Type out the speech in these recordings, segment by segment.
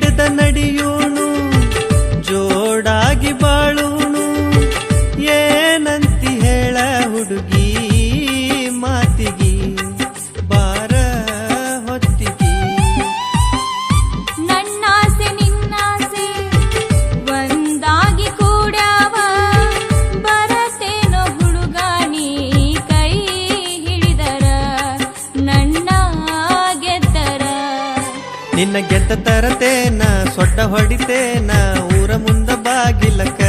விடுத நடியூர் ನಿನ್ನ ಗೆದ್ದ ತರತೇನ ಸೊಡ್ಡ ಹೊಡಿತೇನ ಊರ ಮುಂದ ಬಾಗಿಲಕ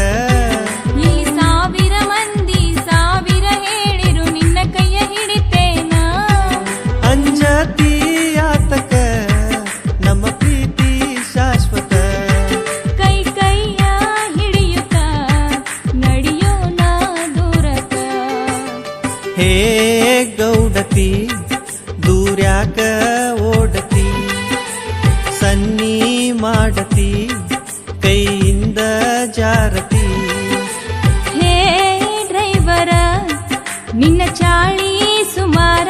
ಈ ಸಾವಿರ ಮಂದಿ ಸಾವಿರ ಹೇಳಿರು ನಿನ್ನ ಕೈಯ ಹಿಡಿತೇನ. ಅಂಜತಿ ಆತಕ ನಮ್ಮ ಪ್ರೀತಿ ಶಾಶ್ವತ. ಕೈ ಕೈಯ ಹಿಡಿಯುತ್ತ ನಡೆಯೋಣ ದೂರಕ ಹೇ ಗೌಡತಿ ದೂರ್ಯಾಕ ಓಡತಿ ಸನ್ನಿ ಮಾಡತಿ ಕೈಯಿಂದ ಜಾರತಿ. ಹೇ ಡ್ರೈವರ ನಿನ್ನ ಚಾಳಿ ಸುಮಾರ.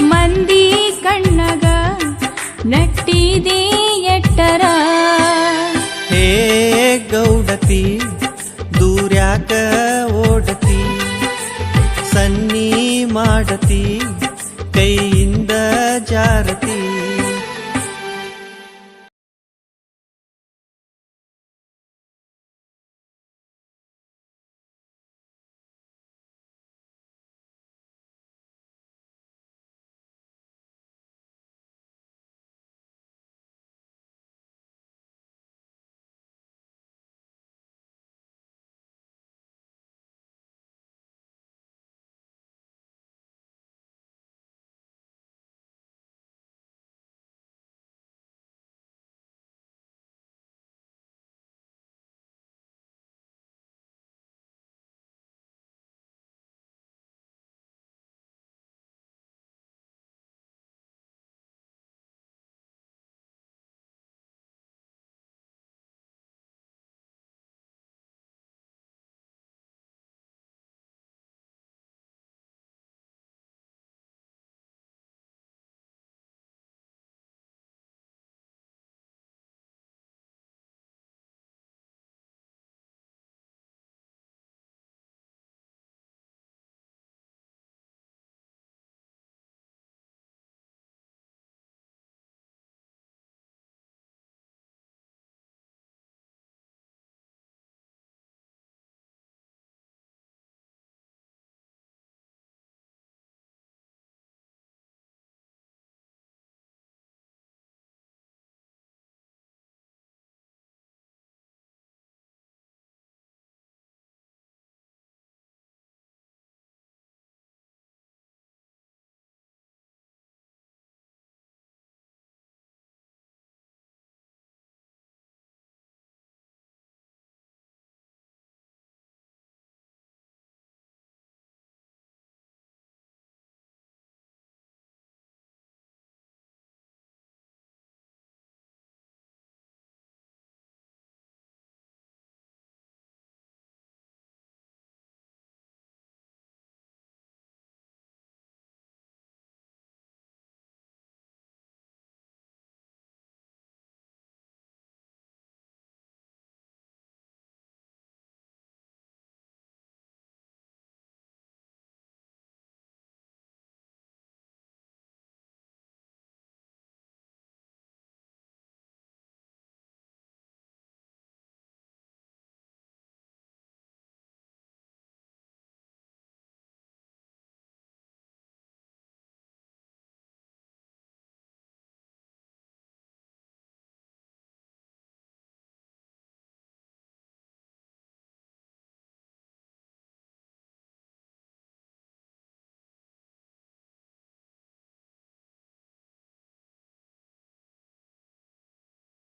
ಮಂದಿ ಕಣ್ಣಗ ನಟ್ಟಿದಿ ಎಟ್ಟರ. ಹೇ ಗೌಡತಿ ದೂರ್ಯಾಕ ಓಡತಿ. ಸನ್ನಿ ಮಾಡತಿ ಕೈಯಿಂದ ಜಾರತಿ.